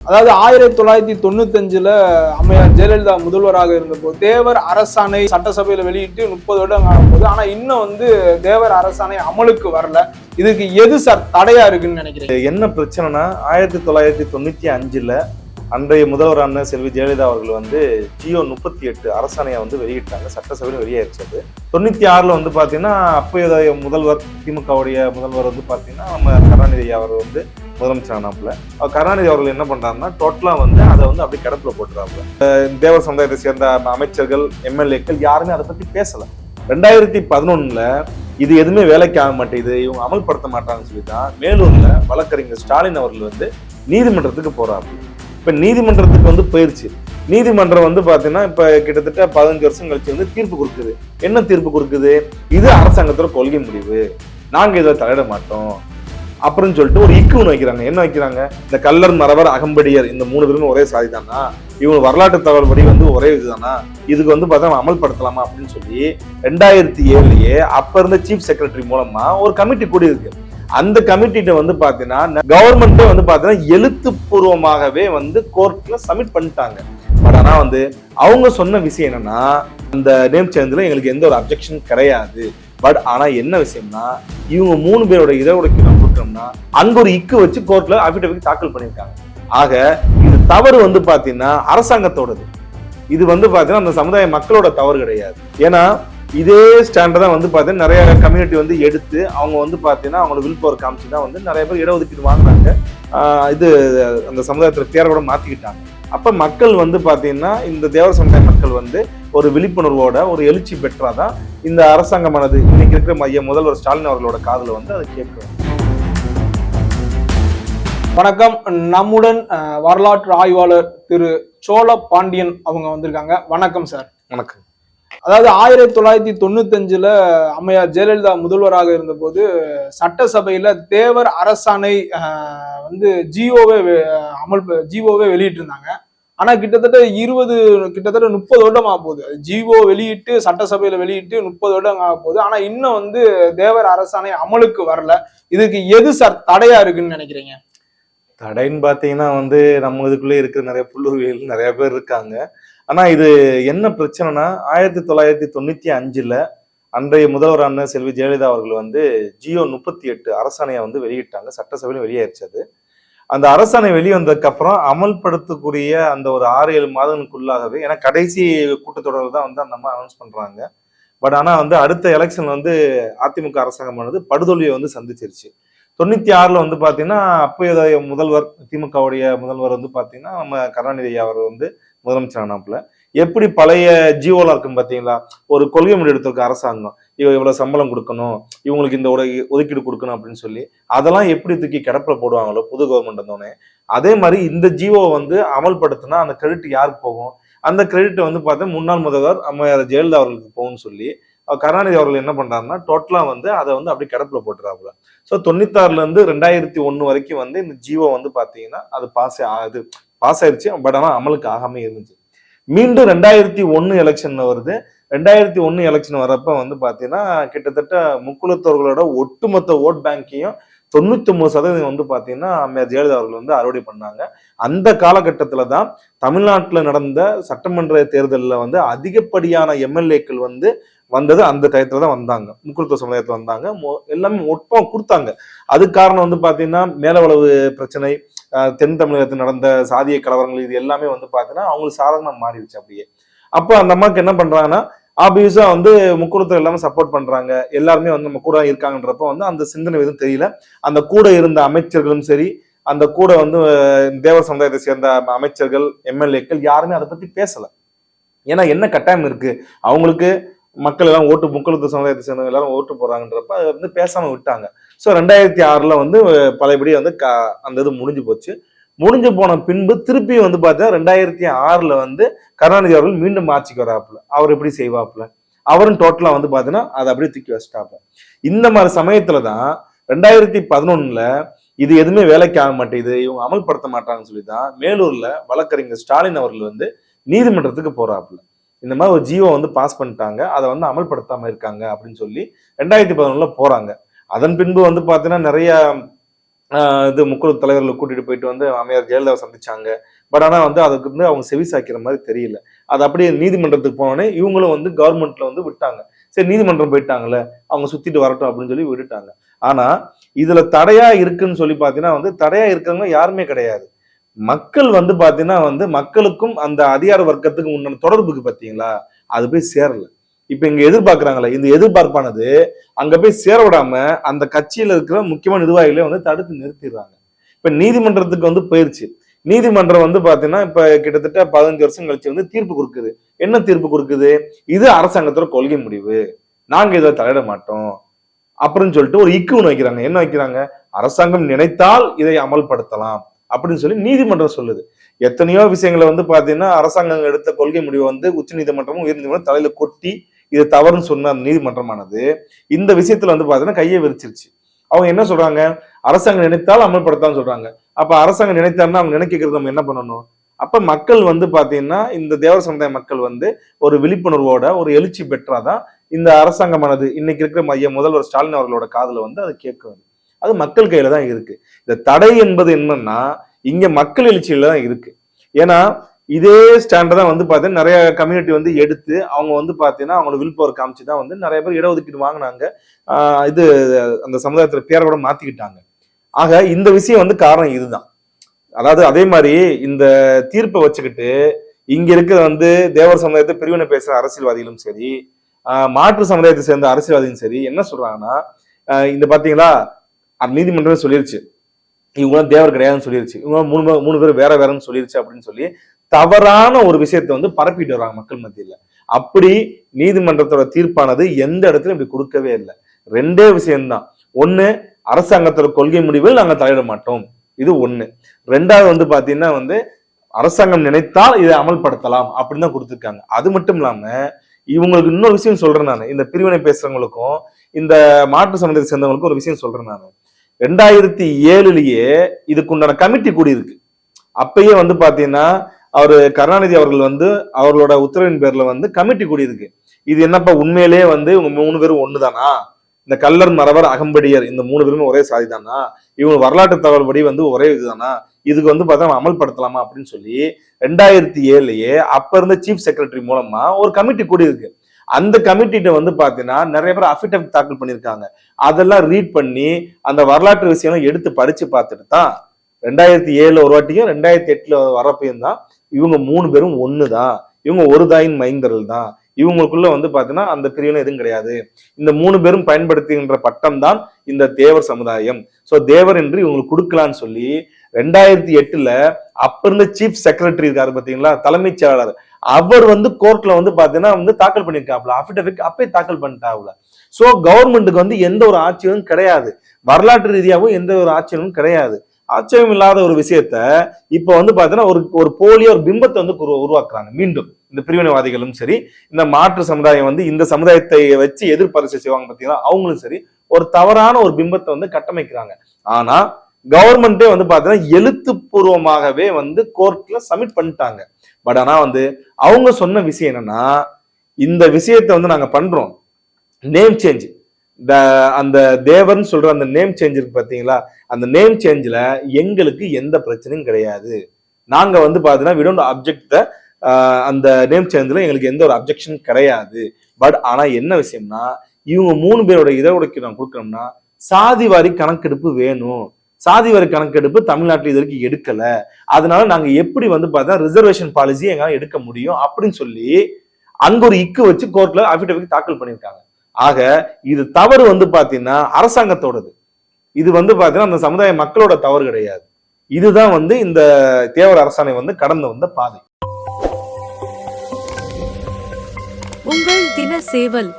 அதாவது ஆயிரத்தி தொள்ளாயிரத்தி தொண்ணூத்தஞ்சுல அம்மையார் ஜெயலலிதா முதல்வராக இருந்தபோது தேவர் அரசாணை சட்டசபையில வெளியிட்டு முப்பது வருடம் போது ஆனா இன்னும் வந்து தேவர் அரசாணை அமலுக்கு வரல. இதுக்கு எது சார் தடையா இருக்குன்னு நினைக்கிறேன் என்ன பிரச்சனைனா ஆயிரத்தி தொள்ளாயிரத்தி தொண்ணூத்தி அஞ்சுல அன்றைய முதல்வரான செல்வி ஜெயலலிதா அவர்கள் வந்து ஜியோ முப்பத்தி எட்டு அரசாணையை வந்து வெளியிட்டாங்க. சட்டசபையில் வெளியாயிருச்சு அது. தொண்ணூத்தி ஆறுல வந்து பாத்தீங்கன்னா அப்போதைய முதல்வர் திமுகவுடைய முதல்வர் வந்து பாத்தீங்கன்னா நம்ம கருணாநிதி அவர் வந்து முதலமைச்சர் ஆனாப்புல. அவர் கருணாநிதி அவர்கள் என்ன பண்றாருன்னா டோட்டலா வந்து அதை வந்து அப்படியே கிடப்புல போட்டுறாப்புல. தேவர் சமுதாயத்தை சேர்ந்த அமைச்சர்கள் எம்எல்ஏக்கள் யாருமே அதை பத்தி பேசல. ரெண்டாயிரத்தி பதினொன்னுல இது எதுவுமே வேலைக்கு ஆக மாட்டேங்குது இவங்க அமல்படுத்த மாட்டாங்கன்னு சொல்லி தான் மேலூர்ல வழக்கறிஞர் ஸ்டாலின் அவர்கள் வந்து நீதிமன்றத்துக்கு போறாரு. இப்போ நீதிமன்றத்துக்கு வந்து போயிருச்சு. நீதிமன்றம் வந்து பார்த்தீங்கன்னா இப்போ கிட்டத்தட்ட பதினஞ்சு வருஷம் கழிச்சு வந்து தீர்ப்பு கொடுக்குது. என்ன தீர்ப்பு கொடுக்குது? இது அரசாங்கத்தோட கொள்கை முடிவு. நாங்கள் இதில் தலையிட மாட்டோம். அப்படின்னு சொல்லிட்டு ஒரு இக்கு ஒன்று வைக்கிறாங்க என்ன வைக்கிறாங்க இந்த கல்லர் மரவர் அகம்படியர் இந்த மூணு பேருமே ஒரே சாதி தானா? இவங்க வரலாற்று தகவல்படி வந்து ஒரே இதுதானா இதுக்கு வந்து பார்த்தா அமல்படுத்தலாமா அப்படின்னு சொல்லி ரெண்டாயிரத்தி ஏழுலயே அப்ப இருந்த சீஃப் செக்ரட்டரி மூலமா ஒரு கமிட்டி கூடி இருக்கு அந்த கமிட்டிட்ட வந்து பாத்தீங்கன்னா கவர்மெண்ட்டே வந்து பாத்தீங்கன்னா எழுத்துப்பூர்வமாகவே வந்து கோர்ட்ல சப்மிட் பண்ணிட்டாங்க. பட் ஆனா வந்து அவங்க சொன்ன விஷயம் என்னன்னா அந்த நேம் சேஞ்சில் எங்களுக்கு எந்த ஒரு அப்ஜெக்ஷன் கிடையாது. பட் ஆனா என்ன விஷயம்னா இவங்க மூணு பேரோட இதை உடைக்கு நம்ம கொடுத்தோம்னா அங்க ஒரு இக்கு வச்சு கோர்ட்ல அபிடவிட் தாக்கல் பண்ணியிருக்காங்க. ஆக இது தவறு வந்து பாத்தீங்கன்னா அரசாங்கத்தோடது. இது வந்து பாத்தீங்கன்னா அந்த சமுதாய மக்களோட தவறு கிடையாது. ஏன்னா இதே ஸ்டாண்டர்ட் தான் வந்து பார்த்தீங்கன்னா நிறைய கம்யூனிட்டி வந்து எடுத்து அவங்க வந்து பார்த்தீங்கன்னா அவங்களோட வில் பவர் காமிச்சு தான் வந்து நிறைய பேர் இடஒதுக்கீடு வாங்கினாங்க இது அந்த சமுதாயத்தில் பேரை கூட மாற்றிக்கிட்டாங்க அப்போ மக்கள் வந்து பார்த்தீங்கன்னா இந்த தேவர சமுதாய மக்கள் வந்து ஒரு விழிப்புணர்வோட ஒரு எழுச்சி பெற்றாதான் இந்த அரசாங்கமானது இன்னைக்கு இருக்கிற மைய முதல்வர் ஸ்டாலின் அவர்களோட காதுல வந்து அதை கேட்கும் வணக்கம். நம்முடன் வரலாற்று ஆய்வாளர் திரு சோழ பாண்டியன் அவங்க வந்திருக்காங்க. வணக்கம் சார். வணக்கம். அதாவது ஆயிரத்தி தொள்ளாயிரத்தி தொண்ணூத்தஞ்சுல அம்மையார் ஜெயலலிதா முதல்வராக இருந்தபோது சட்டசபையில தேவர் அரசாணை வந்து ஜியோவே வெ- அமல் ப- ஜியோவே வெளியிட்டு இருந்தாங்க ஆனா கிட்டத்தட்ட இருபது கிட்டத்தட்ட முப்பது வருடம் ஆக போகுது. ஜிஓ வெளியிட்டு சட்டசபையில வெளியிட்டு முப்பது வருடம் ஆக போகுது. ஆனா இன்னும் வந்து தேவர் அரசாணை அமலுக்கு வரல. இதுக்கு எது சார் தடையா இருக்குன்னு நினைக்கிறீங்க? தடைன்னு பார்த்தீங்கன்னா வந்து நம்ம இதுக்குள்ளே இருக்கிற நிறைய புல்லுவியல் நிறைய பேர் இருக்காங்க. ஆனா இது என்ன பிரச்சனைனா ஆயிரத்தி தொள்ளாயிரத்தி தொண்ணூத்தி அஞ்சுல அன்றைய முதல்வரான செல்வி ஜெயலலிதா அவர்கள் வந்து ஜியோ முப்பத்தி எட்டு அரசாணையை வந்து வெளியிட்டாங்க. சட்டசபையில வெளியாயிருச்சு அது. அந்த அரசாணை வெளிவந்ததுக்கு அப்புறம் அமல்படுத்தக்கூடிய அந்த ஒரு ஆறு ஏழு மாதங்களுக்குள்ளாகவே ஏன்னா கடைசி கூட்டத்தொடரில் தான் வந்து அந்த அம்மா அனௌன்ஸ் பண்றாங்க. பட் ஆனா வந்து அடுத்த எலெக்ஷன் வந்து அதிமுக அரசாங்கமானது படுதோல்வியை வந்து சந்திச்சிருச்சு. தொண்ணூத்தி ஆறுல வந்து பாத்தீங்கன்னா அப்போதைய முதல்வர் திமுகவுடைய முதல்வர் வந்து பாத்தீங்கன்னா நம்ம கருணாநிதி அவர் வந்து முதலமைச்சர் ஆனாப்புல எப்படி பழைய ஜியோலா இருக்கும் பாத்தீங்களா? ஒரு கொள்கை முடிவு எடுத்திருக்க அரசாங்கம். இவ இவ்வளவு சம்பளம் கொடுக்கணும் இவங்களுக்கு இந்த உடை ஒதுக்கீடு கொடுக்கணும் அப்படின்னு சொல்லி அதெல்லாம் எப்படி தூக்கி கிடப்புல போடுவாங்களோ புது கவர்மெண்ட் வந்தோடனே அதே மாதிரி இந்த ஜியோ வந்து அமல்படுத்தினா அந்த கிரெடிட் யாருக்கு போகும்? அந்த கிரெடிட் வந்து பார்த்தா முன்னாள் முதல்வர் அம்மையார் ஜெயலலிதா அவர்களுக்கு போகும்னு சொல்லி கருணாநிதி அவர்கள் என்ன பண்றாருன்னா டோட்டலா வந்து அதை வந்து அப்படியே கிடப்புல போட்டுறாப்புல. ஸோ தொண்ணூத்தாறுல இருந்து ரெண்டாயிரத்தி ஒன்னு வரைக்கும் வந்து இந்த ஜியோ வந்து பாத்தீங்கன்னா அது பாஸ் ஆகுது. பாஸ் ஆயிருச்சு பட் ஆனால் அமலுக்கு ஆகாம இருந்துச்சு. மீண்டும் ரெண்டாயிரத்தி ஒன்று எலெக்ஷன் வருது. ரெண்டாயிரத்தி ஒன்று எலெக்ஷன் வரப்ப வந்து பாத்தீங்கன்னா கிட்டத்தட்ட முக்குலத்தவர்களோட ஒட்டுமொத்த ஓட் பேங்கையும் தொண்ணூத்தி ஒன்பது சதவீதம் வந்து பாத்தீங்கன்னா அம்மையார் ஜெயலலிதா அவர்கள் வந்து அறுவடை பண்ணாங்க. அந்த காலகட்டத்தில் தான் தமிழ்நாட்டில் நடந்த சட்டமன்ற தேர்தலில் வந்து அதிகப்படியான எம்எல்ஏக்கள் வந்து வந்தது அந்த டயத்துல தான் வந்தாங்க. முக்குலத்துவ சமுதாயத்தில் வந்தாங்க. எல்லாமே ஒட்பம் கொடுத்தாங்க. அதுக்கு காரணம் வந்து பாத்தீங்கன்னா மேலவளவு பிரச்சனை தென் தமிழகத்தில் நடந்த சாதிய கலவரங்கள் இது எல்லாமே வந்து பார்த்தீங்கன்னா அவங்களுக்கு சாதகமாக மாறிடுச்சு அப்படியே. அப்போ அந்த அம்மாவுக்கு என்ன பண்ணுறாங்கன்னா ஆப்வியஸா வந்து முக்குளத்தில் எல்லாமே சப்போர்ட் பண்றாங்க. எல்லாருமே வந்து நம்ம கூட இருக்காங்கன்றப்ப வந்து அந்த சிந்தனை எதுவும் தெரியல. அந்த கூட இருந்த அமைச்சர்களும் சரி அந்த கூட வந்து தேவர் சமுதாயத்தை சேர்ந்த அமைச்சர்கள் எம்எல்ஏக்கள் யாருமே அதை பத்தி பேசல. ஏன்னா என்ன கட்டாயம் இருக்கு? அவங்களுக்கு மக்கள் எல்லாம் ஓட்டு முக்களுக்கு சமுதாயத்தை சேர்ந்தவங்க எல்லாரும் ஓட்டு போறாங்கன்றப்ப அதை வந்து பேசாம விட்டாங்க. ஸோ ரெண்டாயிரத்தி ஆறுல வந்து பழையபடி வந்து க- அந்த இது முடிஞ்சு போச்சு. முடிஞ்சு போன பின்பு திருப்பி வந்து பார்த்தா ரெண்டாயிரத்தி ஆறுல வந்து கருணாநிதி அவர்கள் மீண்டும் ஆட்சிக்கு வராப்புல. அவர் எப்படி செய்வாப்புல? அவரும் டோட்டலாக வந்து பார்த்தீங்கன்னா அதை அப்படியே தூக்கி வச்சிட்டாப்புல. இந்த மாதிரி சமயத்துல தான் ரெண்டாயிரத்தி பதினொன்னுல இது எதுவுமே வேலைக்கு ஆக மாட்டேங்குது இவங்க அமல்படுத்த மாட்டாங்கன்னு சொல்லி தான் மேலூர்ல வழக்கறிஞர் ஸ்டாலின் அவர்கள் வந்து நீதிமன்றத்துக்கு போறாப்புல. இந்த மாதிரி ஒரு ஜியோ வந்து பாஸ் பண்ணிட்டாங்க. அதை வந்து அமல்படுத்தாமல் இருக்காங்க அப்படின்னு சொல்லி ரெண்டாயிரத்தி பதினொன்றில் போகிறாங்க அதன் பின்பு வந்து பார்த்தீங்கன்னா நிறைய இது முக்குழு தலைவர்களை கூட்டிட்டு போயிட்டு வந்து அமையார் ஜெயலலிதாவை சந்திச்சாங்க. பட் ஆனால் வந்து அதுக்கு வந்து அவங்க செவி சாய்க்கிற மாதிரி தெரியல. அது அப்படியே நீதிமன்றத்துக்கு போனோடனே இவங்களும் வந்து கவர்மெண்ட்ல வந்து விட்டாங்க. சரி நீதிமன்றம் போயிட்டாங்கல்ல. அவங்க சுத்திட்டு வரட்டும் அப்படின்னு சொல்லி விட்டுட்டாங்க. ஆனால் இதில் தடையா இருக்குன்னு சொல்லி பார்த்தீங்கன்னா வந்து தடையா இருக்கிறவங்க யாருமே கிடையாது. மக்கள் வந்து பார்த்தீங்கன்னா வந்து மக்களுக்கும் அந்த அதிகார வர்க்கத்துக்கும் உண்டான தொடர்புக்கு பார்த்தீங்களா அது போய் சேரல. இப்போ இங்கே எதிர்பார்க்குறாங்களே இந்த எதிர்பார்ப்பானது அங்கே போய் சேர விடாம அந்த கட்சியில் இருக்கிற முக்கியமான நிர்வாகிகளே வந்து தடுத்து நிறுத்திடுறாங்க. இப்போ நீதிமன்றத்துக்கு வந்து போயிருச்சு. நீதிமன்றம் வந்து பாத்தீங்கன்னா இப்ப கிட்டத்தட்ட பதினஞ்சு வருஷம் கழிச்சு வந்து தீர்ப்பு கொடுக்குது. என்ன தீர்ப்பு கொடுக்குது? இது அரசாங்கத்தோட கொள்கை முடிவு. நாங்க இதை தலையிட மாட்டோம். அப்படின்னு சொல்லிட்டு ஒரு இக்கு வைக்கிறாங்க. என்ன வைக்கிறாங்க? அரசாங்கம் நினைத்தால் இதை அமல்படுத்தலாம். அப்படின்னு சொல்லி நீதிமன்றம் சொல்லுது. எத்தனையோ விஷயங்களை வந்து பாத்தீங்கன்னா அரசாங்கம் எடுத்த கொள்கை முடிவை வந்து உச்ச நீதிமன்றமும் உயர் நீதிமன்றம் தலையில கொட்டி இது தவறுன்னு சொன்ன அந்த நீதிமன்றமானது. இந்த விஷயத்துல வந்து பாத்தீங்கன்னா கையை விரிச்சிருச்சு. அவங்க என்ன சொல்றாங்க? அரசாங்கம் நினைத்தால் அமல்படுத்தான்னு சொல்றாங்க. அப்ப அரசாங்கம் நினைத்தாருன்னா அவங்க நினைக்கிறது நம்ம என்ன பண்ணணும்? அப்ப மக்கள் வந்து பாத்தீங்கன்னா இந்த தேவர சமுதாய மக்கள் வந்து ஒரு விழிப்புணர்வோட ஒரு எழுச்சி பெற்றாதான் இந்த அரசாங்கமானது. இன்னைக்கு இருக்கிற மைய முதல்வர் ஸ்டாலின் அவர்களோட காதல வந்து அது கேட்கும் அது மக்கள் கையில தான் இருக்கு. இந்த தடை என்பது என்னன்னா இங்க மக்கள் எழுச்சியில தான் இருக்கு. ஏன்னா இதே ஸ்டாண்டை தான் வந்து பார்த்தீங்கன்னா நிறைய கம்யூனிட்டி வந்து எடுத்து அவங்க வந்து பார்த்தீங்கன்னா அவங்களோட வில் பவர் காமிச்சு தான் வந்து நிறைய பேர் இடஒதுக்கீடு வாங்கினாங்க. இது அந்த சமுதாயத்தில் பேரை கூட மாத்திக்கிட்டாங்க. ஆக இந்த விஷயம் வந்து காரணம் இதுதான். அதாவது அதே மாதிரி இந்த தீர்ப்பை வச்சுக்கிட்டு இங்க இருக்கிற வந்து தேவர் சமுதாயத்தை பிரிவினை பேசுற அரசியல்வாதிகளும் சரி மாற்று சமுதாயத்தை சேர்ந்த அரசியல்வாதியும் சரி என்ன சொல்றாங்கன்னா இந்த பாத்தீங்களா அது நீதிமன்றம் சொல்லிருச்சு. இவங்க தேவர் கிடையாதுன்னு சொல்லிருச்சு. இவங்க மூணு மூணு பேர் வேற வேறன்னு சொல்லிருச்சு அப்படின்னு சொல்லி தவறான ஒரு விஷயத்தை வந்து பரப்பிட்டு வராங்க மக்கள் மத்தியில. அப்படி நீதிமன்றத்தோட தீர்ப்பானது எந்த இடத்துல இப்படி கொடுக்கவே இல்லை. ரெண்டே விஷயம்தான். ஒண்ணு அரசாங்கத்தோட கொள்கை முடிவில் நாங்க தலையிட மாட்டோம். இது ஒண்ணு. ரெண்டாவது வந்து பாத்தீங்கன்னா வந்து அரசாங்கம் நினைத்தால் இதை அமல்படுத்தலாம் அப்படின்னு தான் கொடுத்துருக்காங்க. அது மட்டும் இல்லாம இவங்களுக்கு இன்னொரு விஷயம் சொல்றேன் நான். இந்த பிரிவினை பேசுறவங்களுக்கும் இந்த மாற்று சமுதாயத்தை சேர்ந்தவங்களுக்கும் ஒரு விஷயம் சொல்றேன் நான். ரெண்டாயிரத்தி ஏழுலயே இதுக்குண்டான கமிட்டி கூடியிருக்கு அப்பயே வந்து பாத்தீங்கன்னா அவரு கருணாநிதி அவர்கள் வந்து அவர்களோட உத்தரவின் பேர்ல வந்து கமிட்டி கூடியிருக்கு இது என்னப்பா உண்மையிலேயே வந்து இவங்க மூணு பேரும் ஒண்ணுதானா? இந்த கல்லர் மரவர் அகம்படியர் இந்த மூணு பேருமே ஒரே சாதி தானா இவங்க வரலாற்று தகவல் படி வந்து ஒரே இதுதானா? இதுக்கு வந்து பார்த்தா அமல்படுத்தலாமா அப்படின்னு சொல்லி ரெண்டாயிரத்தி ஏழுலயே அப்ப இருந்த சீஃப் செக்ரட்டரி மூலமா ஒரு கமிட்டி கூடியிருக்கு அந்த கமிட்டிட்ட வந்து பார்த்தீங்கன்னா நிறைய பேர் அஃபிடவிட் தாக்கல் பண்ணியிருக்காங்க. அதெல்லாம் ரீட் பண்ணி அந்த வரலாற்று விஷயம்லாம் எடுத்து படிச்சு பார்த்துட்டு தான் ரெண்டாயிரத்தி ஏழுல ஒரு வாட்டியும் ரெண்டாயிரத்தி எட்டுல வரப்பையும் தான் இவங்க மூணு பேரும் ஒன்று தான் இவங்க ஒரு தாயின் மைந்தர்கள் தான். இவங்களுக்குள்ள வந்து பாத்தீங்கன்னா அந்த பிரிவினை எதுவும் கிடையாது. இந்த மூணு பேரும் பயன்படுத்துகின்ற பட்டம் தான் இந்த தேவர் சமுதாயம். ஸோ தேவர் என்று இவங்களுக்கு கொடுக்கலான்னு சொல்லி ரெண்டாயிரத்தி எட்டுல அப்ப இருந்த சீஃப் செக்ரட்டரி இருக்காரு பாத்தீங்களா? தலைமைச் செயலாளர். அவர் வந்து கோர்ட்ல வந்து பாத்தீங்கன்னா வந்து தாக்கல் பண்ணிருக்காப்ல அபிடவிட் அப்பே தாக்கல் பண்ணிட்டாப்ல சோ கவர்மெண்ட்டுக்கு வந்து எந்த ஒரு ஆட்சியும் கிடையாது. வரலாற்று ரீதியாகவும் எந்த ஒரு ஆட்சியும் கிடையாது. ஆச்சரியம் இல்லாத ஒரு விஷயத்த இப்ப வந்து பாத்தீங்கன்னா ஒரு ஒரு போலிய ஒரு பிம்பத்தை வந்து உருவாக்குறாங்க. மீண்டும் இந்த பிரிவினைவாதிகளும் சரி இந்த மாற்று சமுதாயம் வந்து இந்த சமுதாயத்தை வச்சு எதிர்பரிசை செய்வாங்க பாத்தீங்கன்னா அவங்களும் சரி ஒரு தவறான ஒரு பிம்பத்தை வந்து கட்டமைக்கிறாங்க. ஆனா கவர்மெண்ட்டே வந்து பார்த்தீங்கன்னா எழுத்துப்பூர்வமாகவே வந்து கோர்ட்ல சப்மிட் பண்ணிட்டாங்க. பட் ஆனால் வந்து அவங்க சொன்ன விஷயம் என்னன்னா இந்த விஷயத்தை வந்து நாங்கள் பண்றோம். நேம் சேஞ்ச் இந்த அந்த தேவர்னு சொல்ற அந்த நேம் சேஞ்ச் இருக்கு பார்த்தீங்களா அந்த நேம் சேஞ்சில் எங்களுக்கு எந்த பிரச்சனையும் கிடையாது. நாங்கள் வந்து பார்த்தீங்கன்னா we don't அந்த நேம் சேஞ்சில் எங்களுக்கு எந்த ஒரு அப்ஜெக்ஷன் கிடையாது. பட் ஆனால் என்ன விஷயம்னா இவங்க மூணு பேரோட இதை உடைக்க நான் கொடுக்கணும்னா சாதி வாரி கணக்கெடுப்பு வேணும். சாதி வரி கணக்கெடுப்பு தமிழ்நாட்டில் இது வரைக்கும் எடுக்கல. அதனால நாங்க எப்படி வந்து பார்த்தா ரிசர்வேஷன் பாலிசி எங்களால் எடுக்க முடியும் அப்படின்னு சொல்லி அங்க ஒரு இக்கு வச்சு கோர்ட்ல அபிடவிட் தாக்கல் பண்ணியிருக்காங்க. ஆக இது தவறு வந்து பாத்தீங்கன்னா அரசாங்கத்தோடது. இது வந்து பாத்தீங்கன்னா அந்த சமுதாய மக்களோட தவறு கிடையாது. இதுதான் வந்து இந்த தேவர் அரசாணை வந்து கடந்து வந்த பாதை. உங்கள் தின சேவல்.